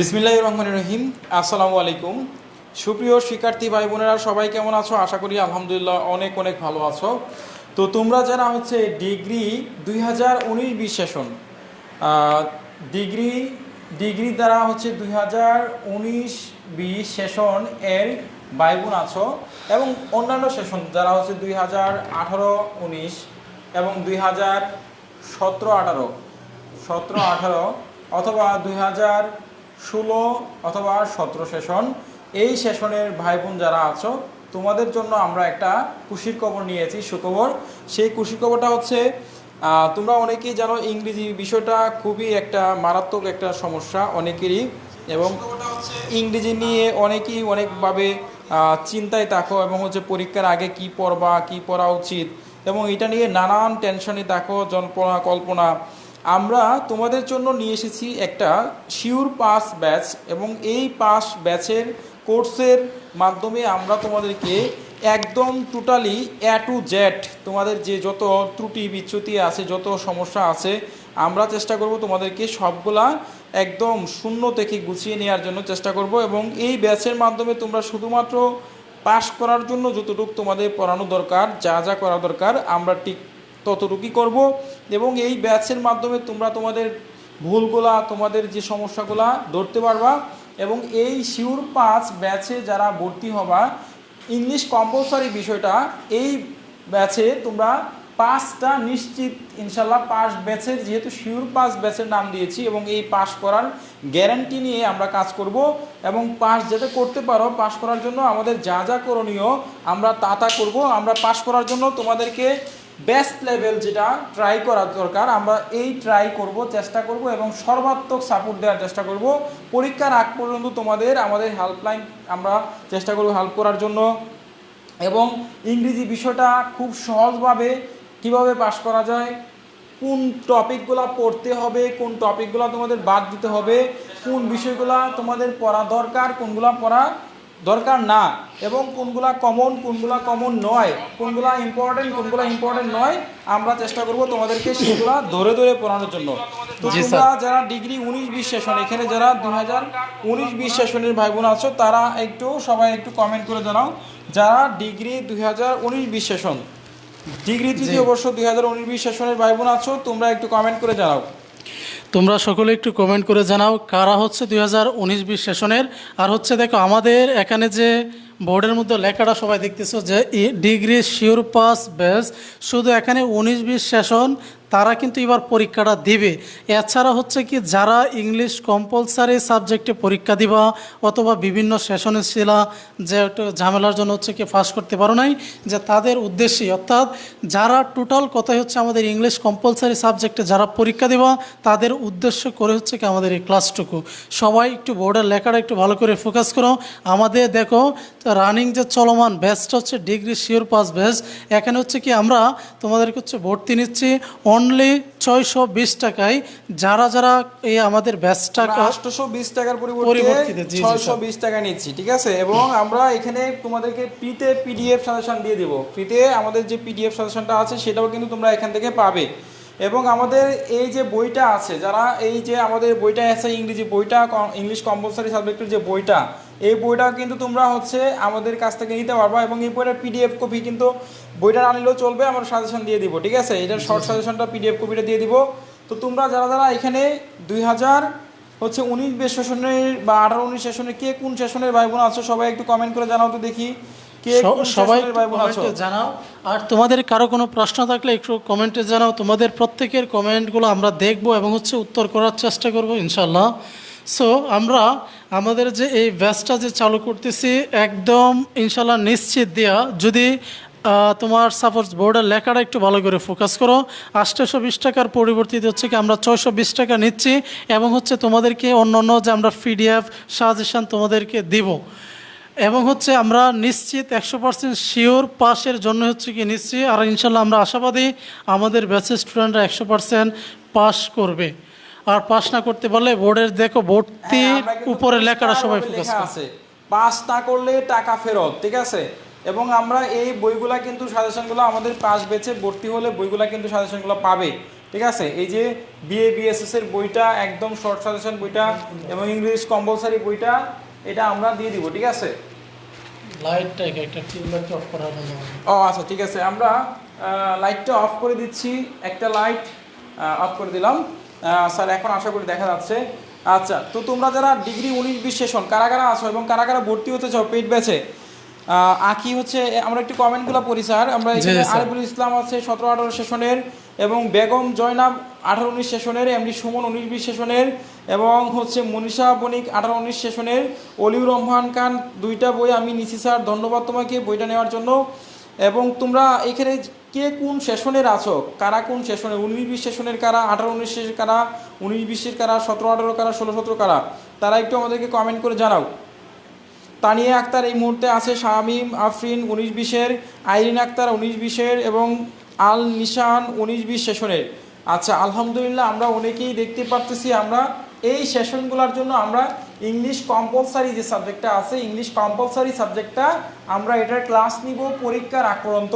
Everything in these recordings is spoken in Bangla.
বিসমিল্লাহ রহমান রহিম। আসসালামু আলাইকুম। সুপ্রিয় শিক্ষার্থী ভাই বোনেরা, সবাই কেমন আছো? আশা করি আলহামদুলিল্লাহ অনেক অনেক ভালো আছো। তো তোমরা যারা হচ্ছে ডিগ্রি দুই হাজার উনিশ বিশ সেশন ডিগ্রি ডিগ্রি দ্বারা হচ্ছে দুই হাজার উনিশ বিশ সেশন এর ভাই বোন আছো এবং অন্যান্য সেশন যারা হচ্ছে দুই হাজার আঠারো উনিশ এবং দুই হাজার সতেরো আঠারো সতেরো আঠারো অথবা দুই হাজার ষোলো অথবা সতেরো সেশন। এই সেশনের ভাই বোন যারা আছো, তোমাদের জন্য আমরা একটা খুশির খবর নিয়েছি, সুখবর। সেই খুশির খবরটা হচ্ছে তোমরা অনেকেই জানো ইংরেজি বিষয়টা খুবই একটা মারাত্মক একটা সমস্যা অনেকেরই এবং ইংরেজি নিয়ে অনেকেই অনেকভাবে চিন্তায় থাকো এবং হচ্ছে পরীক্ষার আগে কি পড়বা, কি পড়া উচিত এবং এটা নিয়ে নানান টেনশনে থাকো জল্পনা কল্পনা আমরা তোমাদের জন্য নিয়ে এসেছি একটা শিওর পাস ব্যাচ এবং এই পাস ব্যাচের কোর্সের মাধ্যমে আমরা তোমাদেরকে একদম টোটালি এ টু জেড তোমাদের যে যত ত্রুটি বিচ্যুতি আছে, যত সমস্যা আছে, আমরা চেষ্টা করব তোমাদেরকে সবগুলা একদম শূন্য থেকে গুছিয়ে নেওয়ার জন্য চেষ্টা করব এবং এই ব্যাচের মাধ্যমে তোমরা শুধুমাত্র পাশ করার জন্য যতটুকু তোমাদের পড়ানো দরকার, যা যা করা দরকার, আমরা ঠিক ততটুকুই করব। এবং এই ব্যাচের মাধ্যমে তোমরা তোমাদের ভুলগুলা, তোমাদের যে সমস্যাগুলা ধরতে পারবা। এবং এই শিওর পাঁচ ব্যাচে যারা ভর্তি হবা, ইংলিশ কম্পালসারি বিষয়টা, এই ব্যাচে তোমরা পাঁচটা নিশ্চিত, ইনশাল্লাহ পাস ব্যাচের, যেহেতু শিওর পাস ব্যাচের নাম দিয়েছি এবং এই পাস করার গ্যারান্টি নিয়ে আমরা কাজ করব। এবং পাস যাতে করতে পারো, পাস করার জন্য আমাদের যা যা করণীয় আমরা তা তা করব। আমরা পাস করার জন্য তোমাদেরকে বেস্ট লেভেল যেটা ট্রাই করা দরকার। আমরা এই ট্রাই করব, চেষ্টা করব এবং সর্বাত্মক সাপোর্ট দেওয়ার চেষ্টা করব। পরীক্ষার আগ পর্যন্ত তোমাদের আমাদের হেল্পলাইন আমরা চেষ্টা করব হেল্প করার জন্য। এবং ইংরেজি বিষয়টা খুব সহজভাবে কীভাবে পাশ করা যায়, কোন টপিকগুলো পড়তে হবে, কোন টপিকগুলো তোমাদের বাদ দিতে হবে, কোন বিষয়গুলো তোমাদের পড়া দরকার, কোনগুলো পড়া দরকার না। এবং কোনগুলা কমন কোনগুলা কমন নয় কোনগুলা ইম্পর্টেন্ট কোনগুলা ইম্পর্টেন্ট নয় আমরা চেষ্টা করব তোমাদেরকে সেগুলা ধরে ধরে পড়ানোর জন্য। তো তোমরা যারা ডিগ্রি উনিশ বিশ সেশন এখানে যারা দু হাজার উনিশ বিশ সেশনের ভাই বোন আছো তারা একটু সবাই একটু কমেন্ট করে জানাও। যারা ডিগ্রি দুই হাজার উনিশ বিশ সেশন ডিগ্রি তৃতীয় বর্ষ দুই হাজার উনিশ বিশ সেশনের ভাই বোন আছো তোমরা একটু কমেন্ট করে জানাও। তোমরা সকলে একটু কমেন্ট করে জানাও, কারা হচ্ছে দুই হাজার উনিশ বিশ সেশনের? আর হচ্ছে দেখো, আমাদের এখানে যে বোর্ডের মধ্যে লেখাটা সবাই দেখতেছো যে ডিগ্রি শিওর পাস বেস। শুধু এখানে উনিশ বিশ সেশন তারা কিন্তু এবার পরীক্ষাটা দিবে। এছাড়া হচ্ছে কি, যারা ইংলিশ কম্পালসারি সাবজেক্টে পরীক্ষা দিবা অথবা বিভিন্ন সেশনে ছিল, যে ঝামেলার জন্য হচ্ছে কি পাস করতে পারো নাই, যে তাদের উদ্দেশ্যে অর্থাৎ যারা টোটাল কথাই হচ্ছে আমাদের ইংলিশ কম্পালসারি সাবজেক্টে যারা পরীক্ষা দিবা, তাদের উদ্দেশ্য করে হচ্ছে কি আমাদের এই ক্লাসটুকু সবাই একটু বোর্ডের লেখাটা একটু ভালো করে ফোকাস করো। আমাদের দেখো রানিং যে চলমান ব্যাচটা হচ্ছে ডিগ্রি শিওর পাস ব্যাচ এখানে হচ্ছে কি আমরা তোমাদেরকে হচ্ছে ভর্তি নিচ্ছি অনলি ছয়শো বিশ টাকায়। যারা যারা এই আমাদের ব্যাচটা আটশোশো বিশ টাকার পরিবর্তে ছয়শো বিশ টাকা নিচ্ছি ঠিক আছে? এবং আমরা এখানে তোমাদেরকে ফ্রিতে পিডিএফ সাজেশন দিয়ে দেবো। ফ্রিতে আমাদের যে পিডিএফ সাজেশনটা আছে সেটাও কিন্তু তোমরা এখান থেকে পাবে। এবং আমাদের এই যে বইটা আছে যারা এই যে আমাদের বইটা আছে ইংরেজি বইটা ইংলিশ কম্পালসারি সাবজেক্টের যে বইটা এই বইটা কিন্তু তোমরা হচ্ছে আমাদের কাছ থেকে নিতে পারবা এবং এই বইটার পিডিএফ কপি কিন্তু বইটা না নিলেও চলবে আমরা সাজেশন দিয়ে দিব ঠিক আছে? এটার শর্ট সাজেশনটা পিডিএফ কপিটা দিয়ে দিব। তো তোমরা যারা যারা এখানে দুই হাজার হচ্ছে উনিশ বেশ সেশনের বা আঠারো উনিশ সেশনের কে কোন সেশনের ভাই বোন আছো সবাই একটু কমেন্ট করে জানাও তো দেখি। সবাই জানাও। আর তোমাদের কারও কোনো প্রশ্ন থাকলে একটু কমেন্টে জানাও। তোমাদের প্রত্যেকের কমেন্টগুলো আমরা দেখব এবং হচ্ছে উত্তর করার চেষ্টা করব ইনশাল্লাহ সো আমরা আমাদের যে এই ব্যাচটা যে চালু করতেছি একদম ইনশাল্লাহ নিশ্চিত দেয়া যদি তোমার সাপোজ বোর্ডের লেখাটা একটু ভালো করে ফোকাস করো আটশোশো বিশ টাকার পরিবর্তিতে হচ্ছে কি আমরা ছয়শো বিশ টাকা নিচ্ছি এবং হচ্ছে তোমাদেরকে অন্য অন্য যে আমরা পিডিএফ সাজেশন তোমাদেরকে দিব। এবং হচ্ছে আমরা নিশ্চিত একশো পার্সেন্ট শিওর পাসের জন্য হচ্ছে কি নিশ্চিত। আর ইনশাল্লাহ আমরা আশাবাদী আমাদের ব্যাচের স্টুডেন্টরা একশো পার্সেন্ট পাস করবে। আর পাস না করতে পারলে বোর্ডের দেখো ভর্তি হ্যাঁ, উপরে লেখাটা সবাই ফোকাস আছে। পাস না করলে টাকা ফেরত ঠিক আছে? এবং আমরা এই বইগুলা কিন্তু সাজেশনগুলো আমাদের পাস বেচে ভর্তি হলে বইগুলা কিন্তু সাজেশনগুলো পাবে ঠিক আছে? এই যে বিএ বিএসএস এর বইটা একদম শর্ট সাজেশন বইটা এবং ইংলিশ কম্পালসারি বইটা এটা আমরা দিয়ে দিব ঠিক আছে? লাইটটা একটা টিউবলাইট অফ করার জন্য। ও আচ্ছা ঠিক আছে। আমরা লাইটটা অফ করে দিচ্ছি। একটা লাইট অফ করে দিলাম। স্যার এখন আশা করি দেখা যাচ্ছে। আচ্ছা তো তোমরা যারা ডিগ্রি উনিশ বিশ সেশন কারা কারা আছো এবং কারা কারা ভর্তি হতে চাও পেট ব্যাচে? আঁকি হচ্ছে আমরা একটু কমেন্টগুলো পড়ি স্যার। আমরা আরিফুল ইসলাম আছে সতেরো আঠারো সেশনের। এবং বেগম জয়নাব আঠারো উনিশ সেশনের এমডি সুমন উনিশ বিশ সেশনের এবং হচ্ছে মনীষা বণিক আঠারো উনিশ সেশনের। অলিউর রহমান খান দুইটা বই আমি নিছি স্যার, ধন্যবাদ তোমাকে বইটা নেওয়ার জন্য। এবং তোমরা এখানে কে কোন সেশনের আছো? কারা কোন সেশনের উনিশ বিশ সেশনের কারা? আঠারো উনিশ কারা? উনিশ বিশের কারা? সতেরো আঠারো কারা? ষোলো সতেরো কারা? তারা একটু আমাদেরকে কমেন্ট করে জানাও। তানিয়া আক্তার এই মুহূর্তে আছে শামিম আফরিন উনিশ বিশের, আইরিন আক্তার উনিশ বিশের এবং আল নিশান উনিশ বিশ সেশনের। আচ্ছা আলহামদুলিল্লাহ আমরা অনেকেই দেখতে পারতেছি আমরা এই সেশনগুলোর জন্য আমরা ইংলিশ কম্পালসারি যে সাবজেক্টটা আছে, ইংলিশ কম্পালসারি সাবজেক্টটা আমরা এটার ক্লাস নিব পরীক্ষার আক্রান্ত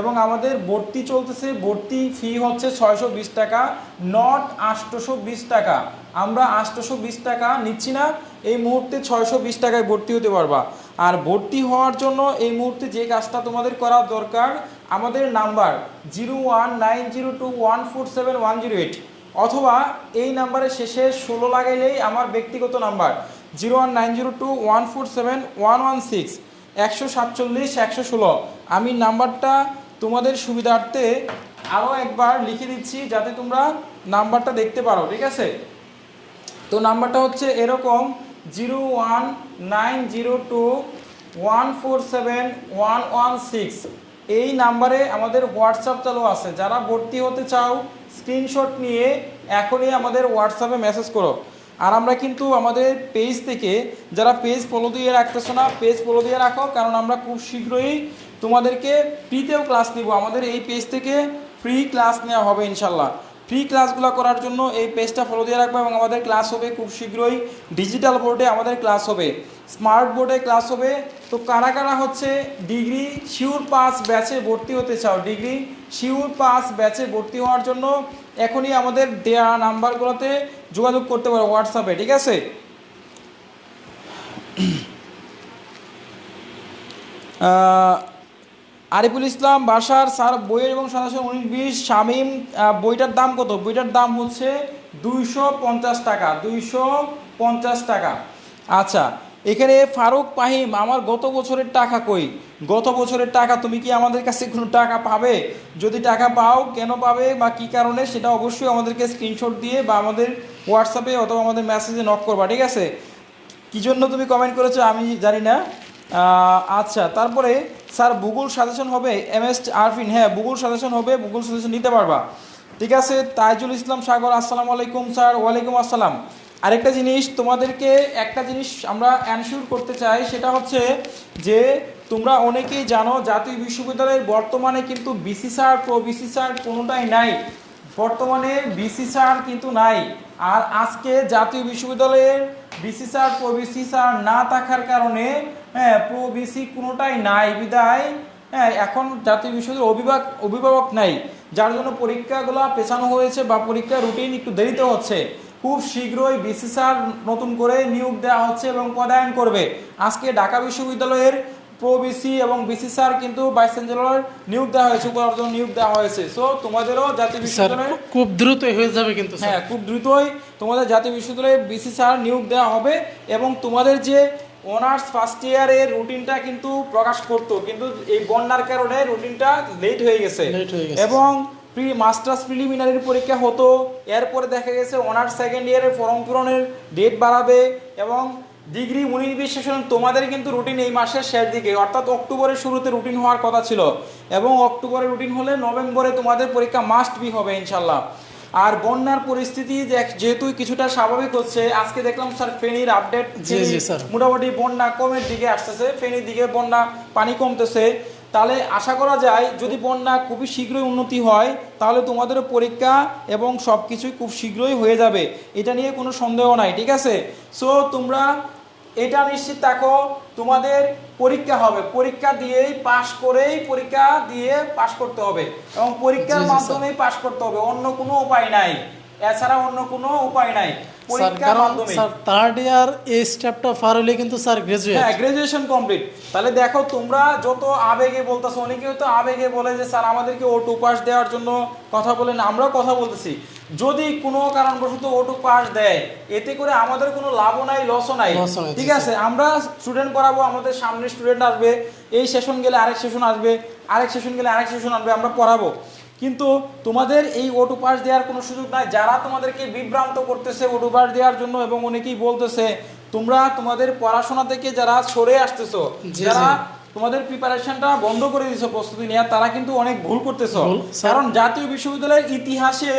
এবং আমাদের ভর্তি চলতেছে, ভর্তি ফি হচ্ছে ছয়শো বিশ টাকা নট আটশোশো বিশ টাকা। আমরা আটশোশো বিশ টাকা নিচ্ছি না, এই মুহূর্তে ছয়শো বিশ টাকায় ভর্তি হতে পারবা। আর ভর্তি হওয়ার জন্য এই মুহূর্তে যে কাজটা তোমাদের করা দরকার আমাদের number zero one nine zero two one four seven one zero eight অথবা এই নাম্বারের শেষে ষোলো লাগাইলেই আমার ব্যক্তিগত number zero one nine zero two one four seven one one six একশো সাতচল্লিশ, একশো ষোলো। আমি নাম্বারটা তোমাদের সুবিধার্থে আরও একবার লিখে দিচ্ছি যাতে তোমরা নাম্বারটা দেখতে পারো, ঠিক আছে? তো নাম্বারটা হচ্ছে এরকম zero one nine zero two one four seven one one six. এই নাম্বারে আমাদের হোয়াটসঅ্যাপ চালু আছে। যারা ভর্তি হতে চাও স্ক্রিনশট নিয়ে এখনই আমাদের হোয়াটসঅ্যাপে মেসেজ করো। আর আমরা কিন্তু আমাদের পেজ থেকে, যারা পেজ ফলো দিয়ে রাখতেছো না পেজ ফলো দিয়ে রাখো, কারণ আমরা খুব শীঘ্রই তোমাদেরকে ফ্রিতেও ক্লাস নিব। আমাদের এই পেজ থেকে ফ্রি ক্লাস নেওয়া হবে ইনশাল্লাহ। ফ্রি ক্লাসগুলো করার জন্য এই পেজটা ফলো দিয়ে রাখব এবং আমাদের ক্লাস হবে খুব শীঘ্রই ডিজিটাল বোর্ডে আমাদের ক্লাস হবে। স্মার্ট বোর্ডে ক্লাস হবে। তো কারা কারা হচ্ছে ডিগ্রি শিওর পাস ব্যাচে ভর্তি হতে চাও? ডিগ্রি শিওর পাস ব্যাচে ভর্তি হওয়ার জন্য এখনই আমাদের দেয়া নাম্বারগুলোতে যোগাযোগ করতে পারো হোয়াটসঅ্যাপে, ঠিক আছে? আরিফুল ইসলাম, বাসার স্যার, বইয়ের এবং সদস্য উনিশ, বিশ, শামিম বইটার দাম কত? বইটার দাম হচ্ছে দুইশো পঞ্চাশ টাকা, দুইশো পঞ্চাশ টাকা। আচ্ছা এখানে ফারুক পাহিম, আমার গত বছরের টাকা কই? গত বছরের টাকা তুমি কি আমাদের কাছে কোনো টাকা পাবে? যদি টাকা পাও, কেন পাবে বা কি কারণে, সেটা অবশ্যই আমাদেরকে স্ক্রিনশট দিয়ে বা আমাদের হোয়াটসঅ্যাপে অথবা আমাদের মেসেজে নক করবা, ঠিক আছে? কি জন্য তুমি কমেন্ট করেছ আমি জানি না। আচ্ছা তারপরে, স্যার গুগল সাজেশন হবে এম এস আরফিন হ্যাঁ গুগল সাজেশন হবে গুগল সাজেশন নিতে পারবা। ঠিক আছে, তাইজুল ইসলাম সাগর, আসসালামু আলাইকুম, স্যার। ওয়ালাইকুম আসসালাম। আরেকটা জিনিস তোমাদেরকে, একটা জিনিস আমরা অ্যানশিওর করতে চাই, সেটা হচ্ছে যে তোমরা অনেকেই জানো, জাতীয় বিশ্ববিদ্যালয়ের বর্তমানে কিন্তু VC sir pro VC sir কোনোটাই নাই। বর্তমানে বিসি স্যার কিন্তু নাই। আর আজকে জাতীয় বিশ্ববিদ্যালয়ের VC sir pro VC sir না থাকার কারণে হ্যাঁ প্রো বিসি কোনোটাই নাই, বিদায়। হ্যাঁ এখন জাতীয় বিশ্ববিদ্যালয়ের অভিভাবক অভিভাবক নাই। যার জন্য পরীক্ষাগুলো পেছানো হয়েছে বা পরীক্ষার রুটিন একটু দেরিতে হচ্ছে। খুব শীঘ্রই বিসি স্যার নতুন করে নিয়োগ দেওয়া হচ্ছে এবং পদায়ন করবে। আজকে ঢাকা বিশ্ববিদ্যালয়ের প্রো বিসি এবং বিসি স্যার কিন্তু ভাইস চ্যান্সেলর নিয়োগ দেওয়া হয়েছে উপর নিয়োগ দেওয়া হয়েছে। সো তোমাদেরও জাতীয় স্যার বিশ্ববিদ্যালয়ের খুব দ্রুতই হয়ে যাবে কিন্তু হ্যাঁ খুব দ্রুতই তোমাদের জাতীয় বিশ্ববিদ্যালয়ে বিসি স্যার নিয়োগ দেওয়া হবে এবং তোমাদের যে অনার্স ফার্স্ট ইয়ারের রুটিনটা কিন্তু প্রকাশ করতো কিন্তু এই বন্যার কারণে রুটিনটা লেট হয়ে গেছে। এবং প্রি মাস্টার্স প্রিলিমিনারির পরীক্ষা হতো। এরপরে দেখা গেছে অনার্স সেকেন্ড ইয়ারের ফর্ম পূরণের ডেট বাড়াবে এবং ডিগ্রি উনিশ বিশ তোমাদের কিন্তু রুটিন এই মাসের শেষ দিকে অর্থাৎ অক্টোবরের শুরুতে রুটিন হওয়ার কথা ছিল। এবং অক্টোবরে রুটিন হলে নভেম্বরে তোমাদের পরীক্ষা মাস্ট বি হবে ইনশাল্লাহ আর বন্যার পরিস্থিতি যে- যেহেতু কিছুটা স্বাভাবিক হচ্ছে আজকে দেখলাম স্যার ফেনীর আপডেট মোটামুটি বন্যা কমের দিকে আসতেছে ফেনীর দিকে বন্যা পানি কমতেছে। তাহলে আশা করা যায় যদি বন্যা খুবই শীঘ্রই উন্নতি হয় তাহলে তোমাদের পরীক্ষা এবং সব কিছুই খুব শীঘ্রই হয়ে যাবে। এটা নিয়ে কোনো সন্দেহ নাই ঠিক আছে? সো তোমরা এটা নিশ্চিত থাকো তোমাদের পরীক্ষা হবে। পরীক্ষা দিয়েই পাশ করেই পরীক্ষা দিয়ে পাশ করতে হবে এবং পরীক্ষার। মাধ্যমেই পাশ করতে হবে। অন্য কোনো উপায় নাই। এছাড়া অন্য কোনো উপায় নাই। স্যার কারণ স্যার থার্ড ইয়ার এই স্টেপটা পার হলে কিন্তু স্যার গ্রাজুয়েট হ্যাঁ গ্রাজুয়েশন কমপ্লিট তাহলে দেখো তোমরা যত আবেগে বলতেছো অনেকে তো আবেগে বলে যে স্যার আমাদেরকে ও টু পাস দেওয়ার জন্য কথা বলেন আমরাও কথা বলতেছি। যদি কোনো কারণবশত ও টু পাস দেয় এতে করে আমাদের কোনো লাভও নাই লসও নাই। ঠিক আছে? আমরা স্টুডেন্ট পড়াবো আমাদের সামনে স্টুডেন্ট আসবে এই সেশন গেলে আরেক সেশন আসবে আরেক সেশন গেলে আরেক সেশন আসবে আমরা পড়াবো কিন্তু তোমাদের এই ওটু পাস দেওয়ার কোনো সুযোগ নাই। যারা তোমাদেরকে বিভ্রান্ত করতেছে ওটু পাস দেওয়ার জন্য এবং অনেকেই বলতেছে তোমরা তোমাদের পড়াশোনা থেকে যারা সরে আসতেছো যারা তোমাদের প্রিপারেশনটা বন্ধ করে দিছো প্রস্তুতি নেওয়া তারা কিন্তু অনেক ভুল করতেছ। কারণ জাতীয় বিশ্ববিদ্যালয়ের ইতিহাসে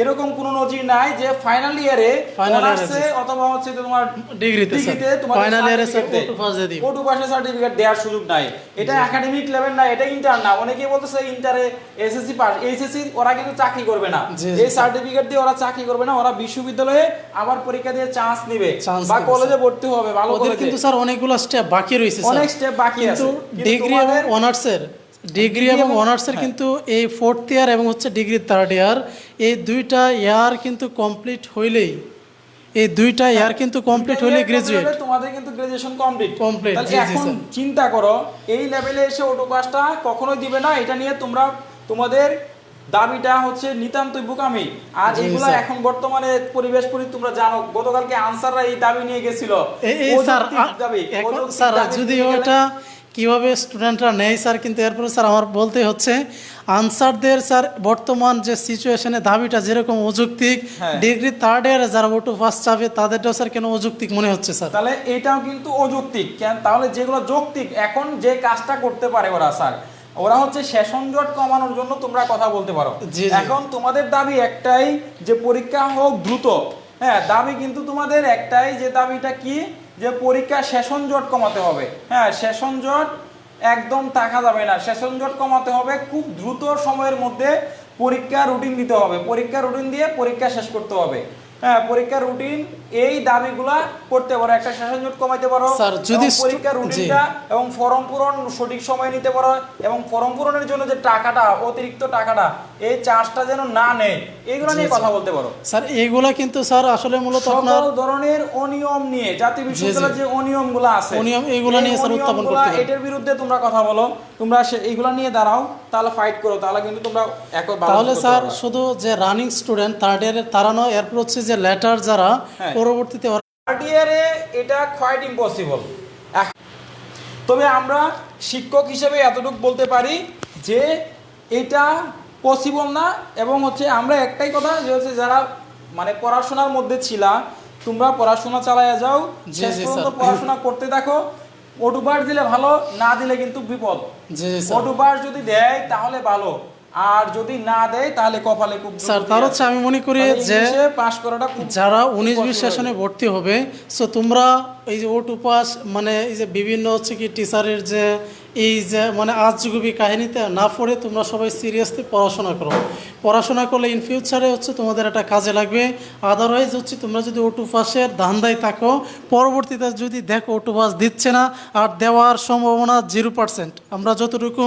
এরকম কোনো নজির নাই যে ফাইনাল ইয়ারে অনার্সে অথবা হচ্ছে তোমার ডিগ্রিতে ডিগ্রিতে তোমাদের ফাইনাল ইয়ারে ওটু পাসের সার্টিফিকেট দেওয়ার সুযোগ নাই। এটা একাডেমিক লেভেল না এটা ইন্টার না। অনেকে বলতেছে ইন্টারে এসএসসি পাস এইচএসসি ওরা কিন্তু চাকরি করবে না। এই সার্টিফিকেট দিয়ে ওরা চাকরি করবে না। ওরা বিশ্ববিদ্যালয়ে আবার পরীক্ষা দিয়ে চান্স নেবে বা কলেজে ভর্তি হবে ভালো কিন্তু স্যার অনেকগুলো স্টেপ বাকি রয়েছে স্যার অনেক স্টেপ বাকি আছে। কিন্তু ডিগ্রি এবং অনার্সের ডিগ্রি এবং অনার্সের হ্যাঁ। কিন্তু এই ফোর্থ ইয়ার এবং হচ্ছে ডিগ্রি থার্ড ইয়ার এই দুইটা ইয়ার কিন্তু কমপ্লিট হইলেই এই দুইটা ইয়ার কিন্তু কমপ্লিট হইলে গ্রাজুয়েট তোমাদের কিন্তু গ্রাজুয়েশন কমপ্লিট জি, জি, এখন চিন্তা করো এই লেভেলে এসে ওটো পাসটা কখনোই দিবে না এটা নিয়ে তোমরা তোমাদের দাবিটা হচ্ছে নিতান্তই বোকামি। আর এগুলা এখন বর্তমানে পরিবেশ পরি তোমরা জানো গতকালকে আনসাররা এই দাবি নিয়ে গেছিল। এই এই স্যার দাবি, স্যার যদি ওটা কীভাবে স্টুডেন্টরা নেয় স্যার কিন্তু এরপরে স্যার আমার বলতে হচ্ছে আনসারদের স্যার বর্তমান যে সিচুয়েশনে দাবিটা যেরকম অযৌক্তিক। ডিগ্রি থার্ড ইয়ারে যারা ওটু ফার্স্ট চাবে তাদেরটাও স্যার কেন অযৌক্তিক মনে হচ্ছে স্যার? তাহলে এটাও কিন্তু অযৌক্তিক। কেন তাহলে যেগুলো যৌক্তিক এখন যে কাজটা করতে পারে ওরা স্যার ওরা হচ্ছে সেশন জট কমানোর জন্য তোমরা কথা বলতে পারো। এখন তোমাদের দাবি একটাই যে পরীক্ষা হোক দ্রুত। হ্যাঁ দাবি কিন্তু তোমাদের একটাই যে দাবিটা কি? যে পরীক্ষা সেশন জট কমাতে হবে। হ্যাঁ সেশন জট একদম থাকা যাবে না। সেশন জট কমাতে হবে, খুব দ্রুত সময়ের মধ্যে পরীক্ষা রুটিন দিতে হবে। পরীক্ষা রুটিন দিয়ে পরীক্ষা শেষ করতে হবে। হ্যাঁ পরীক্ষা রুটিন এই দাবিগুলা করতে পারো। একটা সেশন জট কমাইতে পারো যদি এবং স্টু- পরীক্ষা জি। রুটিনটা এবং ফর্ম পূরণ সঠিক সময় নিতে পারো এবং ফর্ম পূরণের জন্য যে টাকাটা অতিরিক্ত টাকাটা এই চার্জটা যেন না নেয় এগুলো জি, নিয়ে কথা বলতে পারো। স্যার এইগুলা কিন্তু স্যার আসলে মূলত আপনার সকল ধরনের অনিয়ম নিয়ে জাতীয় বিশ্ববিদ্যালয়ের যে অনিয়মগুলো আছে অনিয়ম এইগুলা এই নিয়ে স্যার উত্থাপন করতে হবে। এটার বিরুদ্ধে তোমরা কথা বলো তোমরা এইগুলা নিয়ে দাঁড়াও তাহলে ফাইট করো তাহলে কিন্তু তোমরা এক তাহলে স্যার শুধু যে রানিং স্টুডেন্ট থার্ড ইয়ারের তারা নয় এরপর হচ্ছে যে লেটার যারা হ্যাঁ। পরবর্তীতে থার্ড ইয়ারে এটা কোয়াইট ইম্পসিবল তবে আমরা শিক্ষক হিসেবে এতটুকু বলতে পারি যে এটা পসিবল না এবং হচ্ছে আমরা একটাই কথা যে হচ্ছে যারা মানে পড়াশোনার মধ্যে ছিলা তোমরা পড়াশোনা চালায়া যাও জি, শেষ পর্যন্ত পড়াশোনা করতে থাকো ওটুবার দিলে ভালো না দিলে কিন্তু বিপদ। ওটুবার যদি দেয় তাহলে ভালো। আর যদি না দেয় তাহলে কপালে খুব স্যার তার হচ্ছে আমি মনে করি যে পাশ করাটা যারা উনিশ বিশ। সেশনে ভর্তি হবে সো তোমরা এই যে ওটু পাস মানে এই যে বিভিন্ন হচ্ছে কি টিচারের যে এই যে মানে আজগুবি কাহিনীতে না পড়ে তোমরা সবাই সিরিয়াসলি পড়াশোনা করো। পড়াশোনা করলে ইন ফিউচারে হচ্ছে তোমাদের একটা কাজে লাগবে। আদারওয়াইজ হচ্ছে তোমরা যদি ওটু পাসের ধান্দায় থাকো, পরবর্তীতে যদি দেখো ওটু পাস দিচ্ছে না, আর দেওয়ার সম্ভাবনা জিরো পার্সেন্ট আমরা যতটুকু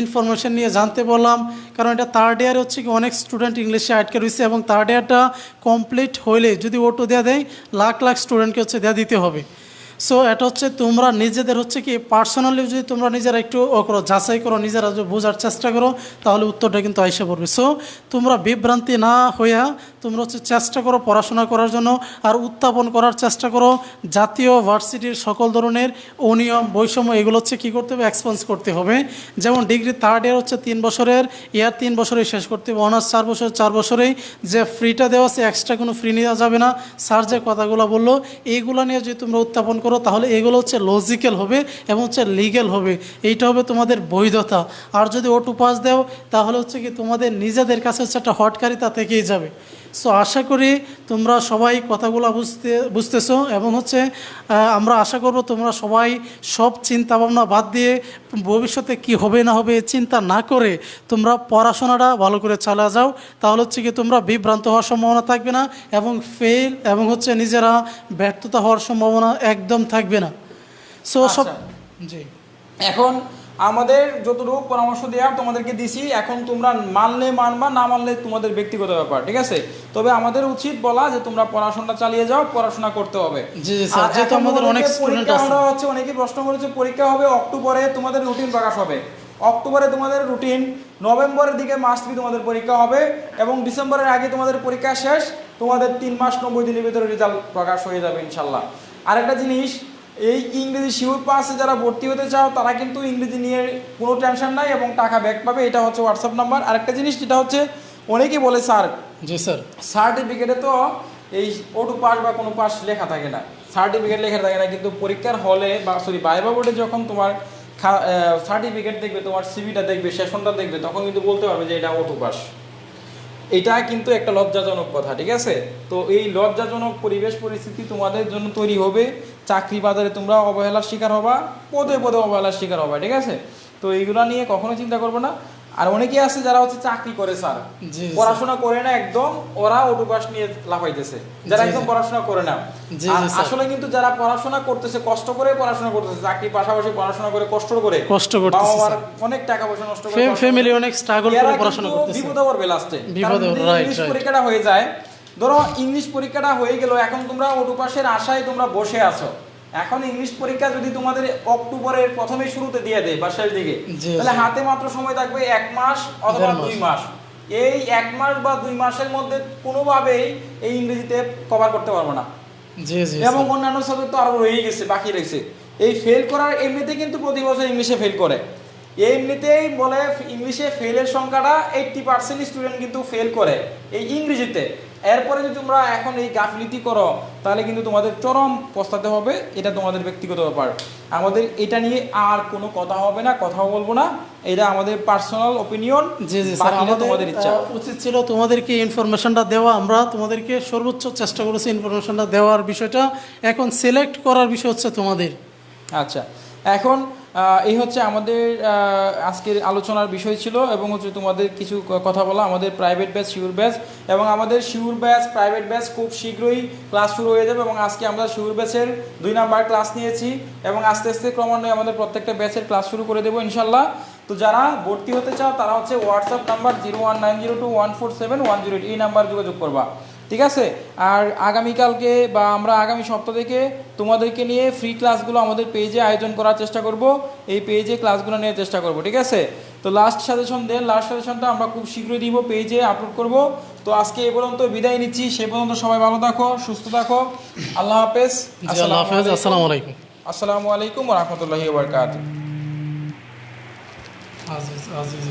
ইনফরমেশন নিয়ে জানতে বললাম কারণ এটা থার্ড ইয়ার হচ্ছে কি অনেক স্টুডেন্ট ইংলিশে আটকে রয়েছে এবং থার্ড ইয়ারটা কমপ্লিট হইলে যদি ওটু দেওয়া দেয় লাখ লাখ স্টুডেন্টকে হচ্ছে দেওয়া দিতে হবে। সো এটা হচ্ছে তোমরা নিজেদের হচ্ছে কি পার্সোনালি যদি তোমরা নিজেরা একটু ও করো, যাচাই করো, নিজেরা যদি বোঝার চেষ্টা করো, তাহলে উত্তরটা কিন্তু আইসে পড়বে। সো তোমরা বিভ্রান্তি না হইয়া তোমরা হচ্ছে চেষ্টা করো পড়াশোনা করার জন্য আর উত্থাপন করার চেষ্টা করো। জাতীয় ভার্সিটির সকল ধরনের অনিয়ম, বৈষম্য, এগুলো হচ্ছে কী করতে হবে? এক্সপেন্স করতে হবে। যেমন ডিগ্রি থার্ড ইয়ার হচ্ছে তিন বছরের ইয়ার তিন বছরেই শেষ করতে হবে। অনার্স চার বছর চার বছরেই যে ফ্রিটা দেওয়া আছে এক্সট্রা কোনো ফ্রি নেওয়া যাবে না। স্যার যে কথাগুলো বলল এইগুলো নিয়ে যদি তোমরা উত্থাপন করো তাহলে এগুলো হচ্ছে লজিক্যাল হবে এবং হচ্ছে লিগ্যাল হবে। এইটা হবে তোমাদের বৈধতা। আর যদি ওটু পাস দেও, তাহলে হচ্ছে কি তোমাদের নিজেদের কাছে হচ্ছে একটা হটকারিতা থেকেই যাবে। সো আশা করি তোমরা সবাই কথাগুলো বুঝতে বুঝতেছো এবং হচ্ছে আমরা আশা করব তোমরা সবাই সব চিন্তা ভাবনা বাদ দিয়ে ভবিষ্যতে কি হবে না হবে চিন্তা না করে তোমরা পড়াশোনাটা ভালো করে চালা যাও। তাহলে হচ্ছে কি তোমরা বিভ্রান্ত হওয়ার সম্ভাবনা থাকবে না এবং ফেল এবং হচ্ছে নিজেরা ব্যর্থতা হওয়ার সম্ভাবনা একদম থাকবে না। সো সব আচ্ছা। জি। এখন আমাদের যতটুকু পরামর্শ দেওয়ার তোমাদেরকে দিছি এখন তোমরা মানলে মানবা না মানলে তোমাদের ব্যক্তিগত ব্যাপার ঠিক আছে? তবে আমাদের উচিত বলা যে তোমরা পড়াশোনা চালিয়ে যাও পড়াশোনা করতে হবে। আমাদের অনেক পরীক্ষা হচ্ছে অনেকে প্রশ্ন করেছে পরীক্ষা হবে অক্টোবরে তোমাদের রুটিন প্রকাশ হবে। অক্টোবরে তোমাদের রুটিন নভেম্বরের দিকে মাসবি তোমাদের পরীক্ষা হবে এবং ডিসেম্বরের আগে তোমাদের পরীক্ষা শেষ তোমাদের তিন মাস নব্বই দিনের ভিতরে রেজাল্ট প্রকাশ হয়ে যাবে ইনশাল্লাহ। আরেকটা জিনিস এই ইংরেজি শিওর পাসে যারা ভর্তি হতে চাও তারা কিন্তু ইংরেজি নিয়ে কোনো টেনশন নাই এবং টাকা ব্যাক পাবে। এটা হচ্ছে হোয়াটসঅ্যাপ নাম্বার আরেকটা জিনিস যেটা হচ্ছে অনেকেই বলে স্যার জি স্যার। সার্টিফিকেটে তো এই ওটু পাস বা কোনো পাস লেখা থাকে না। সার্টিফিকেট লেখা থাকে না কিন্তু পরীক্ষার হলে বা সরি বাইবা বোর্ডে যখন তোমার সার্টিফিকেট দেখবে তোমার সিভিটা দেখবে সেশনটা দেখবে তখন কিন্তু বলতে পারবে যে এটা ওটু পাস এটা কিন্তু একটা লজ্জাজনক কথা ঠিক আছে? তো এই লজ্জাজনক পরিবেশ পরিস্থিতি তোমাদের জন্য তৈরি হবে। চাকরি বাজারে তোমরা অবহেলার শিকার হবা পদে পদে অবহেলার শিকার হবা ঠিক আছে? তো এইগুলা নিয়ে কখনো চিন্তা করবে না। আর অনেকেই আছে যারা হচ্ছে চাকরি করে স্যার। পড়াশোনা করে না একদম ওরা অটোপাস নিয়ে লাফাইতেছে। যারা একদম পড়াশোনা করে না। আসলে কিন্তু যারা পড়াশোনা করতেছে কষ্ট করে পড়াশোনা করতেছে চাকরি পাশাপাশি পড়াশোনা করে কষ্ট করে কষ্ট করতেছে, অনেক টাকা পয়সা নষ্ট করে ফ্যামিলি অনেক এরা করে পড়াশোনা করতেছে। বিপদে পড়বে লাস্টে বিপদে. পরীক্ষাটা হয়ে যায় ধরো ইংলিশ পরীক্ষাটা হয়ে গেল এখন তোমরা অটোপাসের আশায় তোমরা বসে আছো। এখন ইংলিশ পরীক্ষা যদি তোমাদের অক্টোবরের প্রথমে শুরুতে দিয়ে দেয় বা শেষ দিকে তাহলে হাতে মাত্র সময় থাকবে এক মাস অথবা দুই মাস। এই এক মাস বা দুই মাসের মধ্যে কোনোভাবেই এই ইংরেজিতে কভার করতে পারব না। এবং অন্যান্য সাবজেক্ট তো আরও রয়েই গেছে বাকি রয়েছে। এই ফেল করার এমনিতে কিন্তু প্রতি বছর ইংলিশে ফেল করে। এমনিতেই বলে ইংলিশে ফেলের সংখ্যাটা এইটটি পার্সেন্ট স্টুডেন্ট কিন্তু ফেল করে এই ইংরেজিতে। এরপরে যদি তোমরা এখন এই গাফিলিতি করো তাহলে কিন্তু তোমাদের চরম পস্তাতে হবে এটা তোমাদের ব্যক্তিগত ব্যাপার। আমাদের এটা নিয়ে আর কোনো কথা হবে না কথাও বলব না। এটা আমাদের পার্সোনাল ওপিনিয়ন জি জি আমাদের তোমাদের ইচ্ছা। উচিত ছিল তোমাদেরকে ইনফরমেশনটা দেওয়া। আমরা তোমাদেরকে সর্বোচ্চ চেষ্টা করেছি ইনফরমেশনটা দেওয়ার বিষয়টা। এখন সিলেক্ট করার বিষয় হচ্ছে তোমাদের। আচ্ছা এখন এই হচ্ছে আমাদের আজকের আলোচনার বিষয় ছিল এবং হচ্ছে তোমাদের কিছু কথা বলা, আমাদের প্রাইভেট ব্যাচ শিউর ব্যাচ এবং আমাদের শিউর ব্যাচ প্রাইভেট ব্যাচ খুব শীঘ্রই ক্লাস শুরু হয়ে যাবে এবং আজকে আমরা শিউর ব্যাচের দুই নাম্বার ক্লাস নিয়েছি এবং আস্তে আস্তে ক্রমান্বয়ে আমাদের প্রত্যেকটা ব্যাচের ক্লাস শুরু করে দেবো ইনশাল্লাহ। তো যারা ভর্তি হতে চাও তারা হচ্ছে WhatsApp number zero one nine zero two one four seven one zero এই নাম্বার যোগাযোগ করবা। ঠিক আছে? আর আগামীকালকে বা আমরা আগামী সপ্তাহ থেকে তোমাদেরকে নিয়ে ফ্রি ক্লাসগুলো আমাদের পেজে আয়োজন করার চেষ্টা করব। এই পেজে ক্লাসগুলো নেওয়ার চেষ্টা করব ঠিক আছে? তো লাস্ট সাজেশন দেন লাস্ট সাজেশনটা আমরা খুব শীঘ্রই দিব পেজে আপলোড করব। তো আজকে এ পর্যন্ত বিদায় নিচ্ছি। সে পর্যন্ত সবাই ভালো থাকো সুস্থ থাকো। আল্লাহ হাফেজ। আসসালামু আলাইকুম। আসসালামু আলাইকুম। রহমতুল্লাহি আজিজ আজিজ।